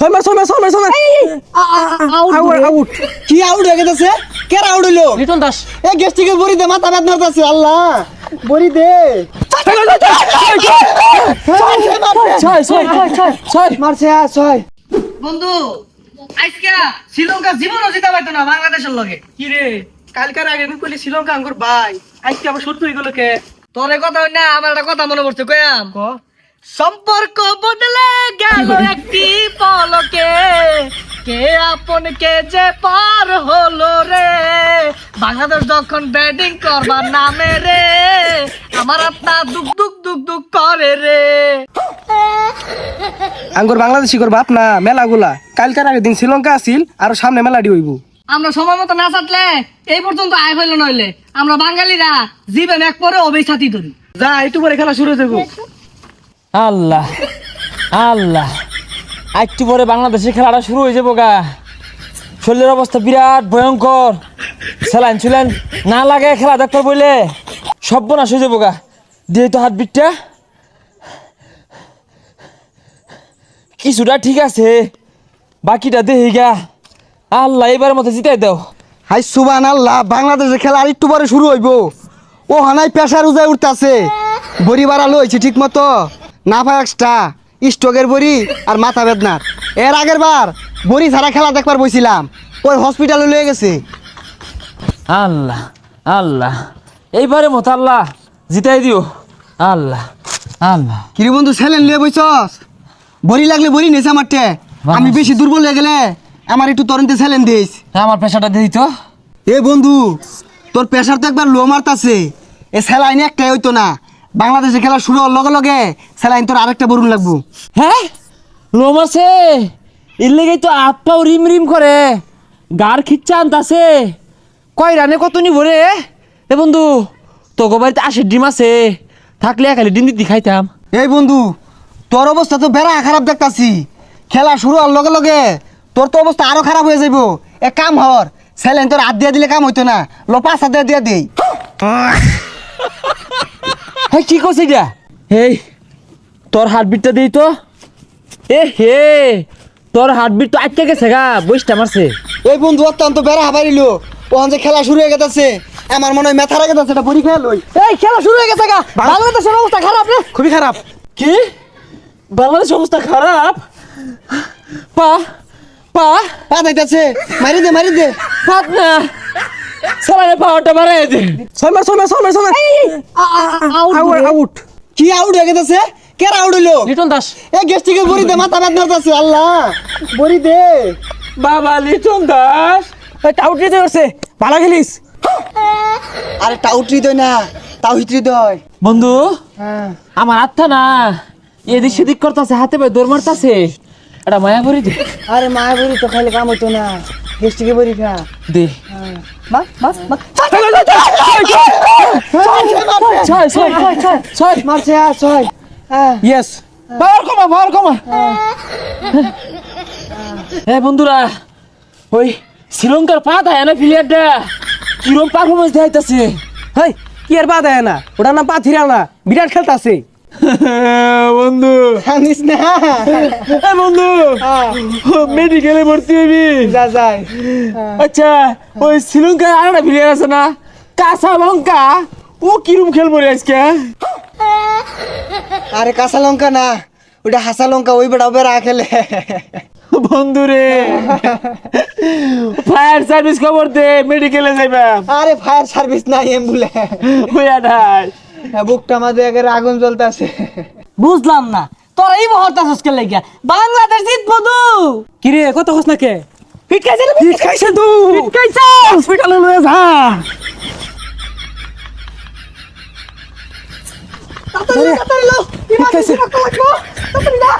ছয় মার ছয় মার ছয় মার ছয় মার আউট আউট কি আউট হয়ে গেছে কে আউট হইল লিটন দাস এ গেস্টিকে বড়ি দে মাথা বেদনা হতাছে আল্লাহ বড়ি দে মারছে আ ছয় বন্ধু আজকে শ্রীলঙ্কা জীবনও জিতা পাইতো না বাংলাদেশের লগে কি রে কালকার আগে আমি কইলি শ্রীলঙ্কা আঙ্গুর ভাই আজকে আবার সত্য হয়ে গেল কে তোর কথা হই না আমার একটা কথা মনে পড়ছে কয়াম ক সম্পর্ক বদলে গেল একটি পলকে। কে আপন কে যে পার হলো রে? বাংলাদেশ যখন ব্যাটিং করবার নামে রে আমার আত্মা দুক দুক দুক দুক করে রে। আঙ্গুর বাংলাদেশি কর বাপ না মেলাগুলা। কালকার আগের দিন শ্রীলঙ্কা আসিল আর সামনে মেলাডি হইব। আমরা সময় মতো না চাটলে এই পর্যন্ত আয় হইল নইলে। আমরা বাঙালিরা জীবন এক পরে অবেই ছাতি ধরি। যা একটু পরে খেলা শুরু হয়ে যাব আল্লাহ আল্লাহ। একটু পরে বাংলাদেশের খেলাটা শুরু হয়ে যাব গা। শরীরের অবস্থা বিরাট ভয়ঙ্কর। স্যালাইন ছুলাইন না লাগে খেলা ডাক্তার বইলে সব নাশ হয়ে যাব গা। দিয়ে তো হাত বিটটা কিছুটা ঠিক আছে, বাকিটা দেহি গা। আল্লাহ এবার মতো জিতাই দাও। হাই সুবান আল্লাহ বাংলাদেশের খেলা আর একটু পরে শুরু হইব। ও হানাই পেশার উজায় উঠতাছে। বড়ি বাড়ালো হয়েছে ঠিক মতো না পায় এক্সট্রা স্টকের বড়ি আর মাথা বেদনার। এর আগের বার বড়ি ছাড়া খেলা দেখবার বইছিলাম ওই হসপিটালে লয়ে গেছে। আল্লাহ আল্লাহ এইবারে মতো আল্লাহ জিতাই দিও। আল্লাহ আল্লাহ। কিরে বন্ধু ছেলেন লিয়ে বইছস? বড়ি লাগলে বড়ি নেছে আমারটে। আমি বেশি দুর্বল হয়ে গেলে আমার একটু তরন্তে ছেলেন দিস। আমার পেশাটা দিই তো এ বন্ধু তোর প্রেশার তো একবার লো মারতাছে। এ স্যালাইন একটাই হইতো না। বাংলাদেশে খেলা শুরু হওয়ার লগে লগে স্যালাইন তোর আরেকটা বরুণ লাগবো। হ্যাঁ? লোম আছে? এর লেগেই তো হাত পাও রিম রিম করে। গার খিচ্ছা আনতাছে। কয় রানে কত নিব রে? এ বন্ধু তোকে বাড়িতে আসে ডিম আছে। থাকলে খালি ডিম দিতে খাইতাম। এই বন্ধু তোর অবস্থা তো বেড়া খারাপ দেখতাছি। খেলা শুরু হওয়ার লগে লগে তোর তো অবস্থা আরও খারাপ হয়ে যাইব। এ কাম হর স্যালাইন তোর হাত দিয়ে দিলে কাম হইতো না। লো পাঁচ হাত দিয়ে দিয়ে দেই। হ্যাঁ কি করছিস যা এই তোর হার্টবিটটা দিই তো। এ হে তোর হার্টবিট তো আটকে গেছে গা বইসটা মারছে এই বন্ধু অত্যন্ত বেড়া হাবারিল ওখান যে খেলা শুরু হয়ে গেছে। আমার মনে হয় মেথার আগে যাচ্ছে এটা বড়ি খেয়াল ওই এই খেলা শুরু হয়ে গেছে গা। বাংলাদেশের অবস্থা খারাপ রে খুবই খারাপ কি? বাংলাদেশ অবস্থা খারাপ পা পা। পা যাইতাছে মারি দে মারি দে। হাত না। সালারে পাওয়ারটা মার মার ছয় মার ছয় মার আউট আউট। কি আউট হয়ে গেছে কে আউট হইল? লিটন দাস। এ গেস্টিকে বড়ি দে মাথা বেদনা হতাছে আল্লাহ। বড়ি দে। বাবা লিটন দাস। আউট দিতে পারছে ভালো খেলিস। আরে টাউটরি দই না তাওহিত্রি দই বন্ধু হ্যাঁ। আমার আত্মা না এদিক সেদিক করতেছে হাতে পায়ে দৌড় মারতাছে। এটা মায়া ভরি দে। আরে মায়া বড়ি তো খাইলে কাম হইতো না। গেস্টিকে বড়ি খা। দে। মা মা মা ছয় ছয় ছয় ছয় মারছে আ ছয় হ্যাঁ ইয়েস পাওয়ার কমা পাওয়ার কমা হ্যাঁ বন্ধুরা ওই শ্রীলঙ্কার পা দেয় না প্লেয়ারটা কিরম পারফরমেন্স দেখাইতেছে হেই কি আর বাদ না ওটার নাম পাথিরা না বিরাট খেলতাছে বন্ধু। জানিস না। এ বন্ধু। মেডিকেলে ভর্তি হবি। যা যায় আচ্ছা ওই শ্রীলঙ্কায় আর একটা প্লেয়ার আছে না? কাঁচা লঙ্কা ও কিরম খেলব রে আজকে আরে কাঁচা লঙ্কা না ওটা হাসা লঙ্কা ওই বেড়া বেড়া খেলে। বন্ধু রে। ফায়ার সার্ভিস খবর দে মেডিকেলে যাইবা। আরে ফায়ার সার্ভিস নাই অ্যাম্বুলেন্স। ওই আঠাশ বুকটা মাঝে একের আগুন জ্বলতাছে। বুঝলাম না। তোর এই মুহূর্তে আজকে লাগিয়া? বাংলাদেশ জিতবো তো কি রে কত খোঁজ না কে? ফিট খাইছে রে পিট খাইছে তুই ফিট খাইছে। হসপিটালে লয়ে যা। তাড়াতাড়ি তাড়াতাড়ি লো। পিট খাইছে। তাড়াতাড়ি না